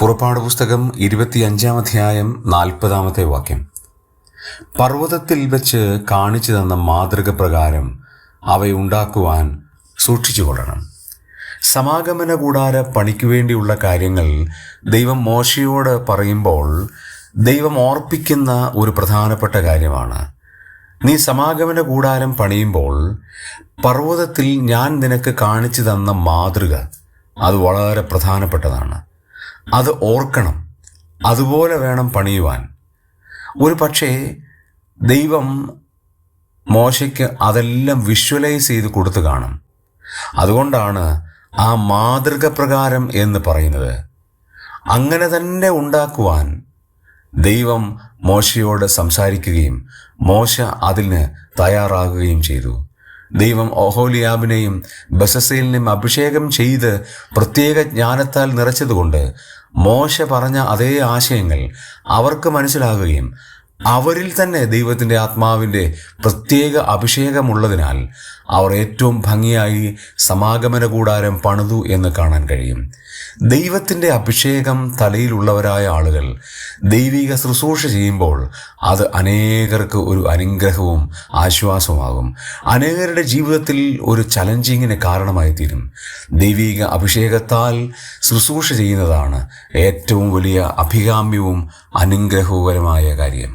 പുറപ്പാട് പുസ്തകം ഇരുപത്തിയഞ്ചാം അധ്യായം നാൽപ്പതാമത്തെ വാക്യം. പർവതത്തിൽ വെച്ച് കാണിച്ചു തന്ന മാതൃക പ്രകാരം അവയുണ്ടാക്കുവാൻ സൂക്ഷിച്ചുകൊള്ളണം സമാഗമന കൂടാര പണിക്കു വേണ്ടിയുള്ള കാര്യങ്ങൾ ദൈവം മോശയോട് പറയുമ്പോൾ ദൈവം ഓർപ്പിക്കുന്ന ഒരു പ്രധാനപ്പെട്ട കാര്യമാണ്. നീ സമാഗമന കൂടാരം പണിയുമ്പോൾ പർവതത്തിൽ ഞാൻ നിനക്ക് കാണിച്ചു തന്ന മാതൃക അത് വളരെ പ്രധാനപ്പെട്ടതാണ്. അത് ഓർക്കണം. അതുപോലെ വേണം പണിയുവാൻ. ഒരു പക്ഷേ ദൈവം മോശയ്ക്ക് അതെല്ലാം വിഷ്വലൈസ് ചെയ്ത് കൊടുത്തു കാണും. അതുകൊണ്ടാണ് ആ മാതൃക പ്രകാരം എന്ന് പറയുന്നത്. അങ്ങനെ തന്നെ ഉണ്ടാക്കുവാൻ ദൈവം മോശയോട് സംസാരിക്കുകയും മോശ അതിന് തയ്യാറാകുകയും ചെയ്തു. ദൈവം ഓഹോലിയാബിനെയും ബസസേലിനെയും അഭിഷേകം ചെയ്ത് പ്രത്യേക ജ്ഞാനത്താൽ നിറച്ചതുകൊണ്ട് മോശ പറഞ്ഞ അതേ ആശയങ്ങൾ അവർക്ക് മനസ്സിലാകുകയും അവരിൽ തന്നെ ദൈവത്തിന്റെ ആത്മാവിന്റെ പ്രത്യേക അഭിഷേകമുള്ളതിനാൽ അവർ ഏറ്റവും ഭംഗിയായി സമാഗമന കൂടാരം പണിതു എന്ന് കാണാൻ കഴിയും. ദൈവത്തിന്റെ അഭിഷേകം തലയിലുള്ളവരായ ആളുകൾ ദൈവിക ശുശ്രൂഷ ചെയ്യുമ്പോൾ അത് അനേകർക്ക് ഒരു അനുഗ്രഹവും ആശ്വാസവുമാകും. അനേകരുടെ ജീവിതത്തിൽ ഒരു ചലഞ്ചിങ്ങിന് കാരണമായി തീരും ദൈവിക അഭിഷേകത്താൽ ശുശ്രൂഷ ചെയ്യുന്നതാണ് ഏറ്റവും വലിയ അഭികാമ്യവും അനുഗ്രഹവുപരമായ കാര്യം.